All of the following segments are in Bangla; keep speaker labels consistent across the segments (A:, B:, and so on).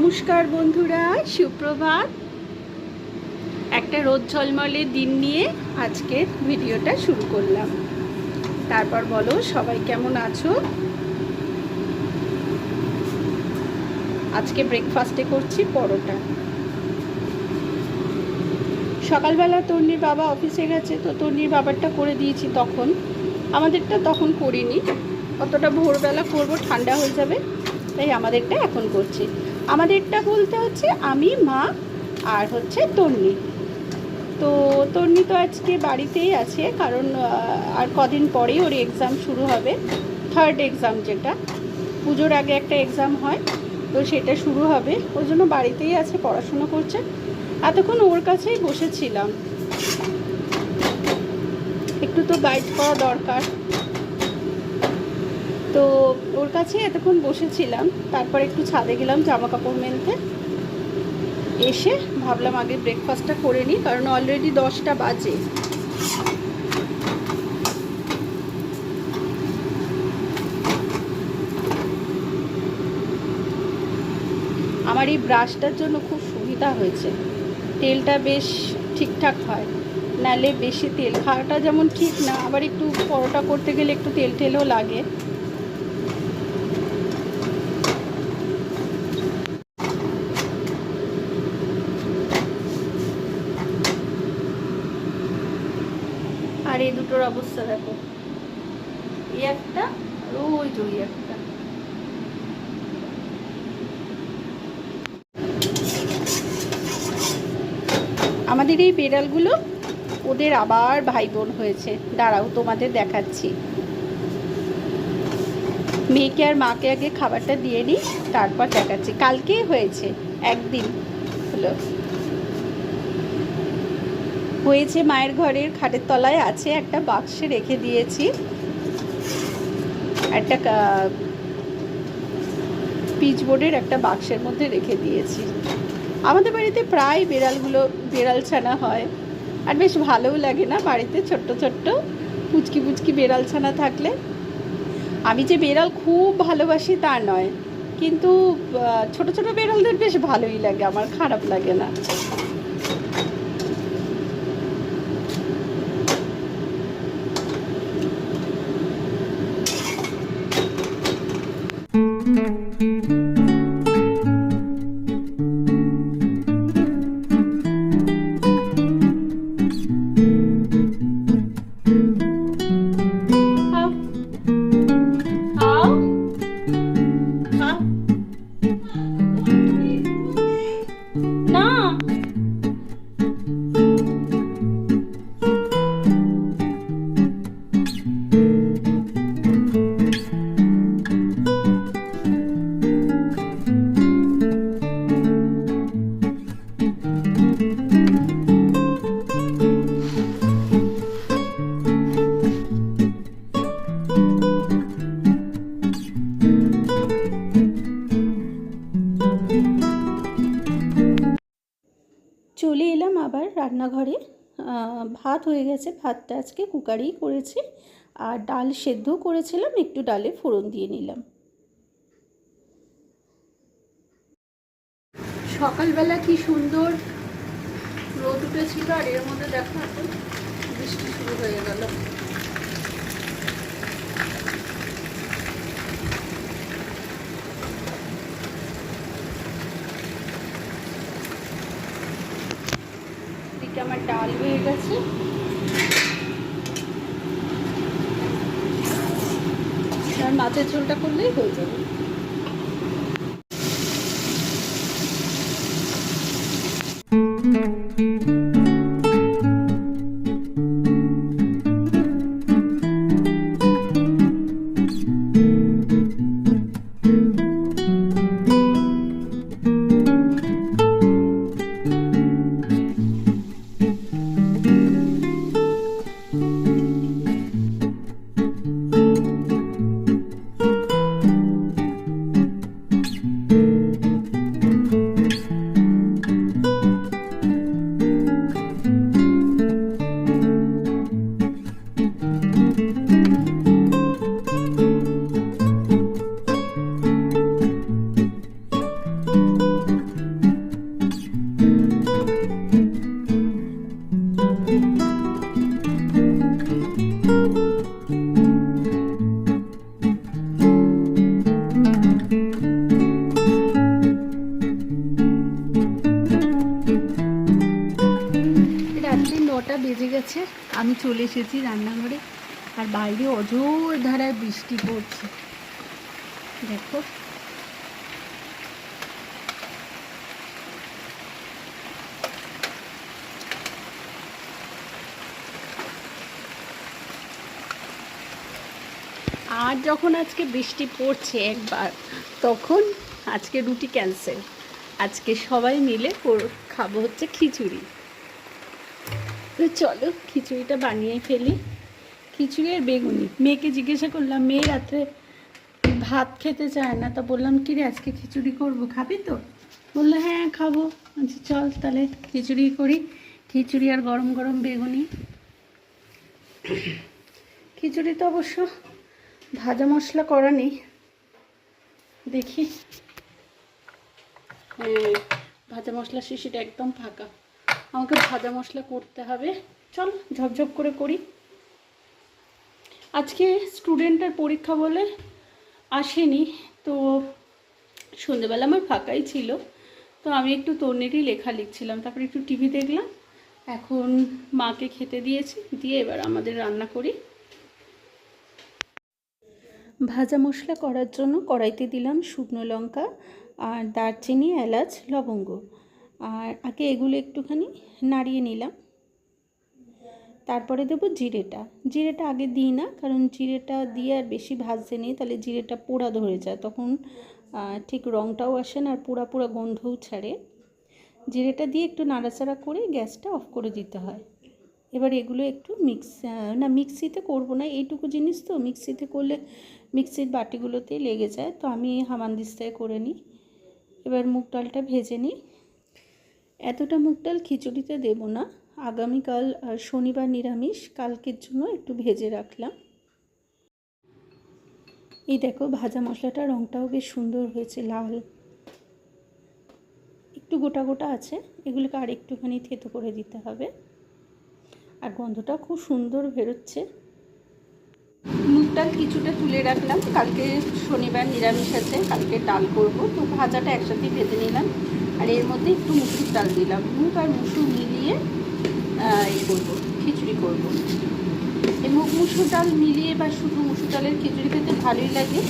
A: নমস্কার বন্ধুরা, সুপ্রভাত। একটা রোদ ঝলমলে দিন নিয়ে আজকে ভিডিওটা শুরু করলাম। তারপর বলো, সবাই কেমন আছো? আজকে ব্রেকফাস্টে করছি পরোটা। সকালবেলা তন্নির বাবা অফিসে গেছে, তো তন্নির বাবারটা করে দিয়েছি তখন। আমাদেরটা তখন করিনি। অতটা ভোরবেলা করব, ঠান্ডা হয়ে যাবে, তাই আমাদেরটা এখন করছি। আমাদেরটা বলতে হচ্ছে আমি, মা আর হচ্ছে তন্নি। তো তন্নি তো আজকে বাড়িতেই আছে, কারণ আর কদিন পরেই ওর এক্সাম শুরু হবে থার্ড এক্সাম যেটা। পুজোর আগে একটা এক্সাম হয়, তো সেটা শুরু হবে। ওর জন্য বাড়িতেই আছে, পড়াশুনো করছে। এতক্ষণ ওর কাছেই বসেছিলাম। একটু তো গাইড করা দরকার। তো ওর কাছে এতক্ষণ বসেছিলাম, তারপর একটু ছাদে গেলাম জামা কাপড় মেলতে। এসে ভাবলাম আগে ব্রেকফাস্টটা করে নিই, কারণ অলরেডি দশটা বাজে। আমার এই ব্রাশটার জন্য খুব সুবিধা হয়েছে। তেলটা বেশ ঠিকঠাক হয়, নালে বেশি তেল, খাওয়াটা যেমন ঠিক না, আবার একটু পরোটা করতে গেলে একটু তেল টেলও লাগে। আর এই দুটোর অবস্থা দেখো। এই একটা আর ওই ওই একটা। আমাদের এই বেড়ালগুলো ওদের আবার ভাই বোন হয়েছে। দাঁড়াও, তোমাদের দেখাচ্ছি। মেয়েকে আর মাকে আগে খাবারটা দিয়ে নিই, তারপর দেখাচ্ছি। কালকে হয়েছে, একদিন হলো। হয়েছে মায়ের ঘরের খাটের তলায় আছে একটা বাক্সে রেখে দিয়েছি। একটা পিচবোর্ডের একটা বাক্সের মধ্যে রেখে দিয়েছি। আমাদের বাড়িতে প্রায় বেড়ালগুলো, বেড়াল ছানা হয়। আর বেশ ভালোও লাগে না বাড়িতে ছোট্ট ছোট্ট পুচকি পুচকি বেড়াল ছানা থাকলে। আমি যে বেড়াল খুব ভালোবাসি তা নয়। কিন্তু ছোট ছোট বেড়ালদের বেশ ভালোই লাগে, আমার খারাপ লাগে না। ভাত হয়ে গেছে। ভাতটা আজকে কুকারেই করেছি। আর ডাল সেদ্ধও করেছিলাম। একটু ডালে ফোড়ন দিয়ে নিলাম। সকালবেলা কি সুন্দর রোদ উঠেছিল আর এর মধ্যে দেখো বৃষ্টি শুরু হয়ে গেল। আমার ডাল হয়ে গেছে। আর মাছের ঝোলটা করলেই হয়ে যাবে। চলে এসেছি রান্নাঘরে। আর বাইরে অজোর ধারায় বৃষ্টি পড়ছে। দেখো। আর যখন আজকে বৃষ্টি পড়ছে একবার, তখন আজকে রুটি ক্যান্সেল আজকে সবাই মিলে খাব হচ্ছে খিচুড়ি। তো চলো, খিচুড়িটা বানিয়ে ফেলি। খিচুড়ি আর বেগুনি। মেয়েকে জিজ্ঞাসা করলাম, মেয়ে রাত্রে ভাত খেতে চায় না। তা বললাম, কি রে, আজকে খিচুড়ি করব, খাবি তো? বলল হ্যাঁ খাব। আচ্ছা চল তাহলে খিচুড়ি করি। খিচুড়ি আর গরম গরম বেগুনি। খিচুড়ি তো অবশ্য ভাজা মশলা করা নেই। দেখি। ভাজা মশলা শিশিটা একদম ফাঁকা। আমাকে ভাজা মশলা করতে হবে। চল ঝপঝপ করে করি। আজকে স্টুডেন্টের পরীক্ষা বলে আসেনি, তো সন্ধেবেলা আমার ফাঁকাই ছিল। তো আমি একটু তন্নেরই লেখা লিখছিলাম, তারপরে একটু টিভি দেখলাম। এখন মাকে খেতে দিয়েছি, দিয়ে এবার আমাদের রান্না করি। ভাজা মশলা করার জন্য কড়াইতে দিলাম শুকনো লঙ্কা আর দারচিনি, এলাচ, লবঙ্গ। আর আগে এগুলো একটুখানি নাড়িয়ে নিলাম। তারপরে দেবো জিরেটা। জিরেটা আগে দিই না, কারণ জিরেটা দিয়ে আর বেশি ভাজতে নেই, তাহলে জিরেটা পোড়া ধরে যায়। তখন ঠিক রঙটাও আসে না, আর পোড়া পোড়া গন্ধও ছাড়ে। জিরেটা দিয়ে একটু নাড়াচাড়া করে গ্যাসটা অফ করে দিতে হয়। এবার এগুলো একটু মিক্স না, মিক্সিতে করব না, এইটুকু জিনিস তো, মিক্সিতে করলে মিক্সির বাটিগুলোতেই লেগে যায়। তো আমি হামানদিস্তায় করে নিই। এবার মুগ ডালটা ভেজে নিই। এতটা মুগ ডাল খিচুড়িতে দেবো না। আগামীকাল শনিবার নিরামিষ, কালকের জন্য একটু ভেজে রাখলাম। এই দেখো, ভাজা মশলাটা রঙটাও বেশ সুন্দর হয়েছে, লাল। একটু গোটা গোটা আছে, এগুলোকে আর একটুখানি থেতো করে দিতে হবে। আর গন্ধটা খুব সুন্দর বেরোচ্ছে। মুগ ডাল কিছুটা তুলে রাখলাম, কালকে শনিবার নিরামিষ আছে কালকে ডাল করব। তো ভাজাটা একসাথে ভেজে নিলাম। আর এর মধ্যে একটু মুসুর ডাল দিলাম মুগ আর মুসুর মিলিয়ে এই করব, খিচুড়ি করব। এই মুগ মুসুর ডাল মিলিয়ে বা শুধু মুসুর ডালের খিচুড়ি খেতে ভালোই লাগে।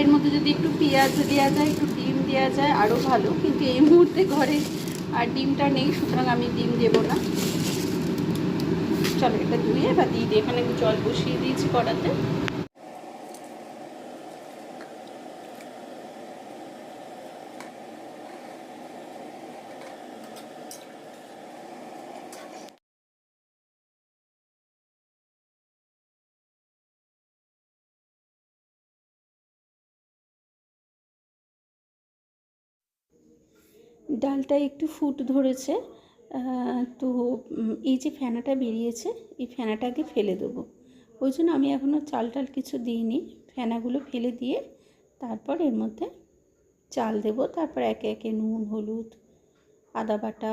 A: এর মধ্যে যদি একটু পেঁয়াজ দেওয়া যায়, একটু ডিম দেওয়া যায় আরও ভালো। কিন্তু এই মুহূর্তে ঘরে আর ডিমটা নেই, সুতরাং আমি ডিম দেবো না। চলো এটা ধুয়ে বা দিয়ে এখানে জল বসিয়ে দিয়েছি কড়াতে। ডালটা একটু ফুট ধরেছে তো এই যে ফেনাটা বেরিয়েছে, এই ফেনাটাকে ফেলে দেবো। ওই জন্য আমি এখনও চাল টাল কিছু দিইনি। ফেনাগুলো ফেলে দিয়ে তারপর এর মধ্যে চাল দেব। তারপর একে একে নুন, হলুদ, আদা বাটা,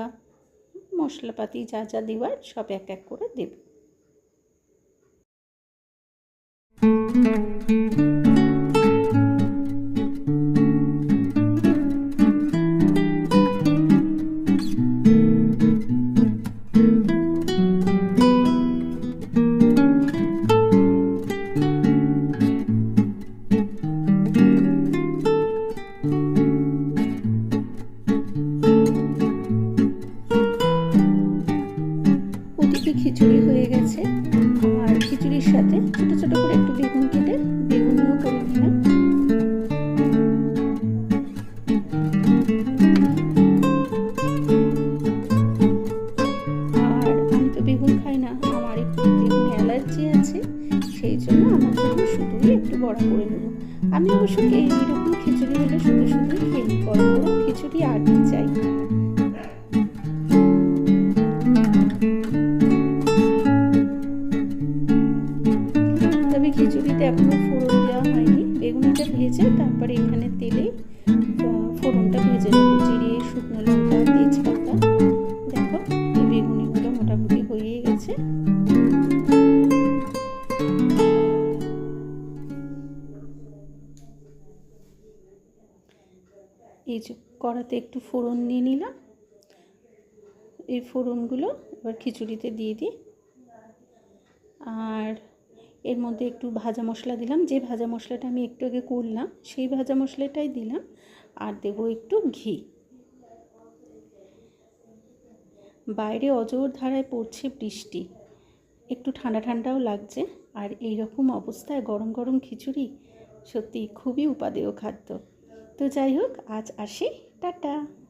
A: মশলাপাতি যা যা দেওয়ার সব এক এক করে দেব। ওদিকে আর আমি তো বেগুন খাই না, আমার একটু বেগুন অ্যালার্জি আছে, সেই জন্য আমার জন্য একটু বড়া করে নেব। আমি অবশ্য এই এরকম খিচুড়ি হলে শুধু শুধুই খেয়ে গরম খিচুড়ি আর চাই। গেছে এই যে কড়াতে একটু ফোড়ন নিয়ে নিলাম। এই ফোড়নগুলো এবার খিচুড়িতে দিয়ে দিই। আর এর মধ্যে একটু ভাজা মশলা দিলাম। যে ভাজা মশলাটা আমি একটু আগে করলাম, সেই ভাজা মশলাটাই দিলাম। আর দেবো একটু ঘি। বাইরে অজোর ধারায় পড়ছে বৃষ্টি। একটু ঠান্ডা ঠান্ডাও লাগছে, আর এই রকম অবস্থায় গরম গরম খিচুড়ি সত্যি খুবই উপাদেয় খাদ্য। তো যাই হোক, আজ আসি, টাটা।